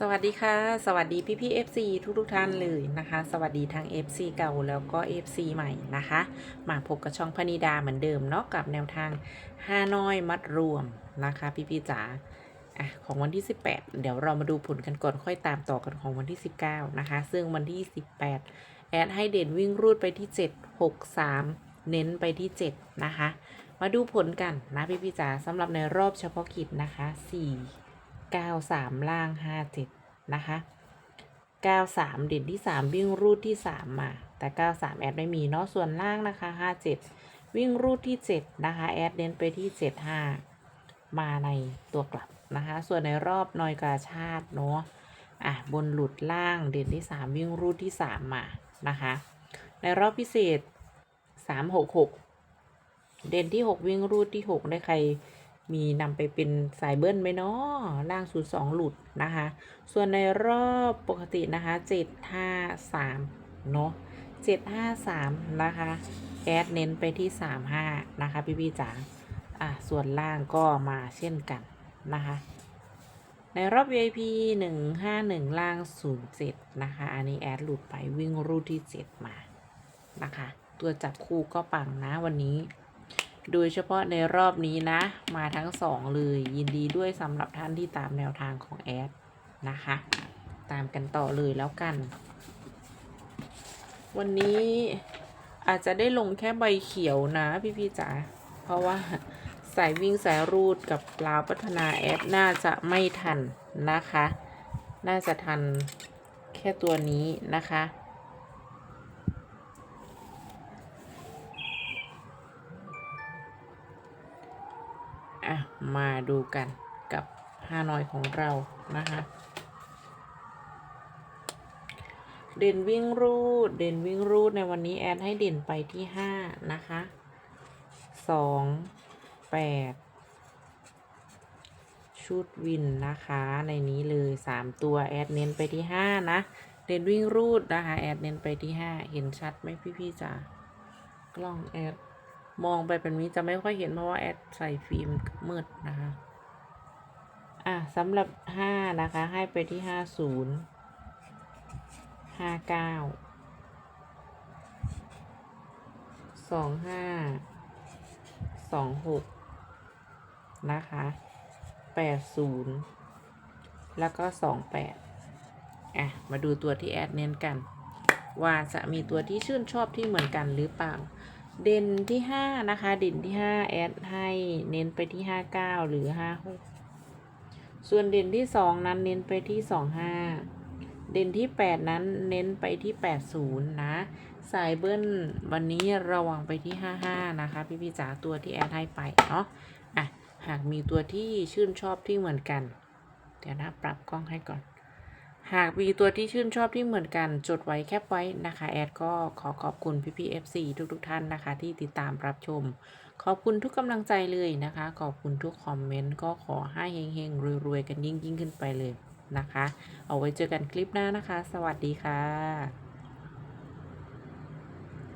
สวัสดีค่ะ สวัสดีพี่พี่ๆ FC ทุกทุกท่านเลยนะคะ สวัสดีทาง FC เก่าแล้วก็ FC ใหม่นะคะ มาพบกับช่องพนิดาเหมือนเดิมเนาะกับแนวทางห้าน้อยมัดรวมนะคะ พี่พี่จ๋าอะของวันที่ 18 เดี๋ยวเรามาดูผลกันก่อนค่อยตามต่อกันของวันที่ 19 นะคะ ซึ่งวันที่ 18 แอดให้เด่นวิ่งรูดไปที่ 7 6 3 เน้นไปที่ 7 นะคะ มาดูผลกันนะพี่พี่จ๋าสำหรับในรอบเฉพาะกิจนะคะ 4 9 3ล่าง5 7นะคะ9 3เด่นที่3วิ่งรูดที่3มา แต่9 3แอดไม่มีเนาะส่วนล่างนะคะ5 7วิ่งรูดที่7นะคะแอดเน้นไปที่7 5มาในตัวกลับนะคะ ส่วนในรอบนอยกาชาติเนาะอะบนหลุดล่างเด่นที่3วิ่งรูดที่3มานะคะในรอบพิเศษ3 6 6เด่นที่6วิ่งรูดที่6ได้ใคร มีนำไปเป็นสายเบิ้ลไหมเนาะล่างศูนย์สองหลุดนะคะ ส่วนในรอบปกตินะคะเจ็ดห้าสามเนาะเจ็ดห้าสามนะคะแอดเน้นไปที่สามห้านะคะ พี่พี่จ๋าอะ ส่วนล่างก็มาเช่นกันนะคะ ในรอบ VIP 151 ล่าง 07 นะคะ อันนี้แอดหลุดไปวิ่งรูดที่ 7 มานะคะ ตัวจับคู่ก็ปังนะวันนี้ โดยเฉพาะในรอบนี้นะ มาทั้งสองเลยยินดีด้วยสำหรับท่านที่ตามแนวทางของแอดนะคะ ตามกันต่อเลยแล้วกัน วันนี้อาจจะได้ลงแค่ใบเขียวนะพี่พี่ๆจ๋าเพราะว่าสายวิ่งสายรูดกับลาวพัฒนาแอดน่าจะไม่ทันนะคะ น่าจะทันแค่ตัวนี้นะคะ อะ มาดูกันกับฮานอยของเรานะคะ เด่นวิ่งรูด เด่นวิ่งรูดในวันนี้แอดให้เด่นไปที่ห้านะคะสองแปดชุดวินนะคะในนี้เลยสามตัวแอดเน้นไปที่ห้านะเด่นวิ่งรูดนะคะแอดเน้นไปที่ห้าเห็นชัดไหมพี่ๆจ๋ากล้องแอด มองไปเป็นนี้จะไม่ค่อยเห็นเพราะว่าแอดใส่ฟิล์มมืดนะคะ อะสำหรับห้านะคะ ให้ไปที่ห้าศูนย์ห้าเก้าสองห้าสองหกนะคะแปดศูนย์แล้วก็สองแปดอะ มาดูตัวที่แอดเน้นกัน ว่าจะมีตัวที่ชื่นชอบที่เหมือนกันหรือเปล่า เด่นที่ห้านะคะ เด่นที่ห้าแอดให้เน้นไปที่ห้าเก้าหรือห้าหกส่วนเด่นที่สองนั้นเน้นไปที่สองห้าเด่นที่แปดนั้นเน้นไปที่แปดศูนย์นะ สายเบิ้ลวันนี้ระวังไปที่ห้าห้านะคะ พี่พี่จ๋าตัวที่แอดให้ไปเนาะอะหากมีตัวที่ชื่นชอบที่เหมือนกัน เดี๋ยวนะปรับกล้องให้ก่อน หากมีตัวที่ชื่นชอบที่เหมือนกัน จดไว้แคปไว้นะคะ แอดก็ขอขอบคุณพี่พี่ FC ทุกๆทท่านนะคะ ที่ติดตามรับชม ขอบคุณทุกกำลังใจเลยนะคะ ขอบคุณทุกคอมเมนต์ก็ขอให้เฮงๆรวยๆกันยิ่งยิ่งๆขึ้นไปเลยนะคะ เอาไว้เจอกันคลิปหน้านะคะ สวัสดีค่ะ